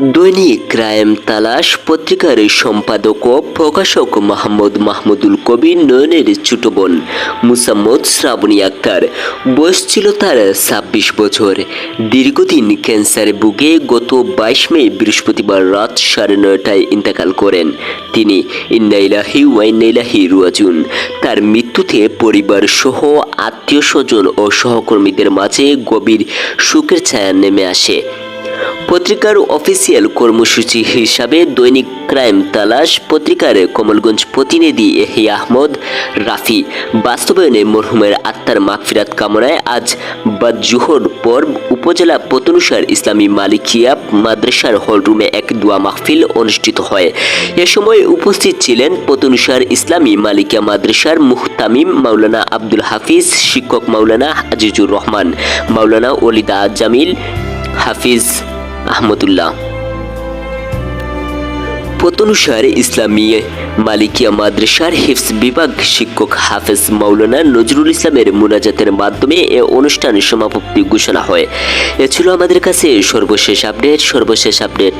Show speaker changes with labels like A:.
A: দৈনিক ক্রাইম তালাশ পত্রিকার সম্পাদক ও প্রকাশক মাহমুদ মাহমুদুল কবির নয়নের ছোট বোন মুসাম্মদ শ্রাবণী আক্তার। বয়স ছিল তার ছাব্বিশ বছর। দীর্ঘদিন ক্যান্সারে ভুগে গত বাইশ মে বৃহস্পতিবার রাত সাড়ে নয়টায় ইন্তেকাল করেন। তিনি ইন্নাইলাহি ওয়াইনাইলাহি রুয়াজুন তার মৃত্যুতে পরিবার সহ আত্মীয় স্বজন ও সহকর্মীদের মাঝে গভীর শোকের ছায়া নেমে আসে। পত্রিকার অফিসিয়াল কর্মসূচি হিসাবে দৈনিক ক্রাইম তালাশ পত্রিকার কমলগঞ্জ প্রতিনিধি এহি আহমদ, রাফি বাস্তবায়নে মরহুমের আত্মার মাগফিরাত কামনায় আজ বাদ জুহর পর উপজেলা পতনুসার ইসলামী মালিকিয়া মাদ্রাসার হলরুমে এক দোয়া মাহফিল অনুষ্ঠিত হয়। এ সময় উপস্থিত ছিলেন পতনুসার ইসলামী মালিকিয়া মাদ্রাসার মুহতামিম মাওলানা আব্দুল হাফিজ, শিক্ষক মাওলানা আজিজুর রহমান, মাওলানা ওলিদা জামিল, হাফিজ আহমদুল্লাহ। পতনুসার ইসলামী মালিকিয়া মাদ্রাসার হিফস বিভাগ শিক্ষক হাফেজ মাওলানা নজরুল ইসলামের মোনাজাতের মাধ্যমে এ অনুষ্ঠান সমাপতি ঘোষণা হয়। এ ছিল আমাদের কাছে সর্বশেষ আপডেট সর্বশেষ আপডেট।